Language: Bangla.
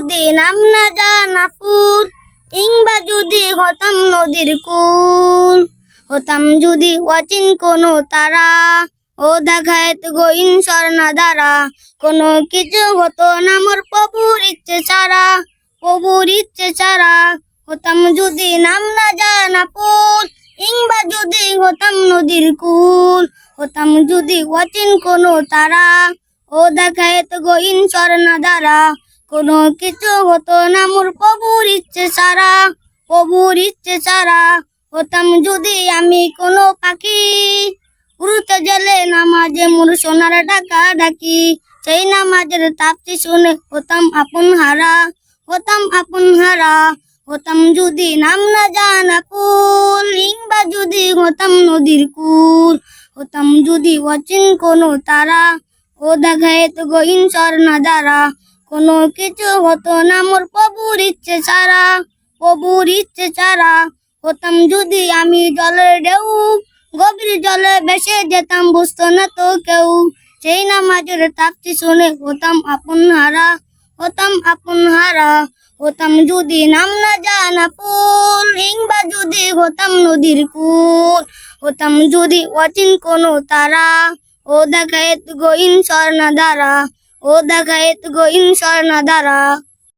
যদি নাম না জানা ফুল কিংবা যদি হতাম নদীর কুল হতাম যদি অচিন কোনো তারা, ও দেখায়ত গইন স্বর্ণা দ্বারা, কোনো কিছু হতো না মোর প্রভুর ইচ্ছে ছাড়া, প্রভুর ইচ্ছে ছাড়া হতাম যদি নাম না জানা ফুল কিংবা যদি হতাম নদীর কুল হতাম যদি অচিন কোনো তারা, ও দেখায়ত গইন স্বর্ণা দ্বারা কোনো কিছু হতো না মোর প্রভুর ইচ্ছে সারা, প্রভুর ইচ্ছে সারা। হতাম যদি আমি কোনো পাখি, উড়তে জেলে নামাজে মোর সোনার ডাকা ডাকি সেই নামাজের তাপটি শুনে হতাম আপন হারা, হতাম আপন হারা। হতাম যদি নাম না জানা কুল, কিংবা যদি হতাম নদীর কুল। হতাম যদি অচিন কোনো তারা, ও দেখায় তো গইন স্বর্ণা দ্বারা। কোনো কিছু হতো না, মোর প্রভুর ইচ্ছে ছাড়া, প্রভুর ইচ্ছে ছাড়া। হতাম যদি আমি জলের ঢেউ, গভীর জলে ভেসে যেতাম, বুঝতো না তো কেউ। সেই নামাজের তাপটি শুনে হতাম আপন হারা, হতাম আপন হারা। হতাম যদি নাম না জানা ফুল কিংবা যদি হতাম নদীর কুল। হতাম যদি অচিন কোনো তারা, ও দেখায় গইন স্বর্ণা দ্বারা ও দেখায় গইন স্বর্ণা দ্বারা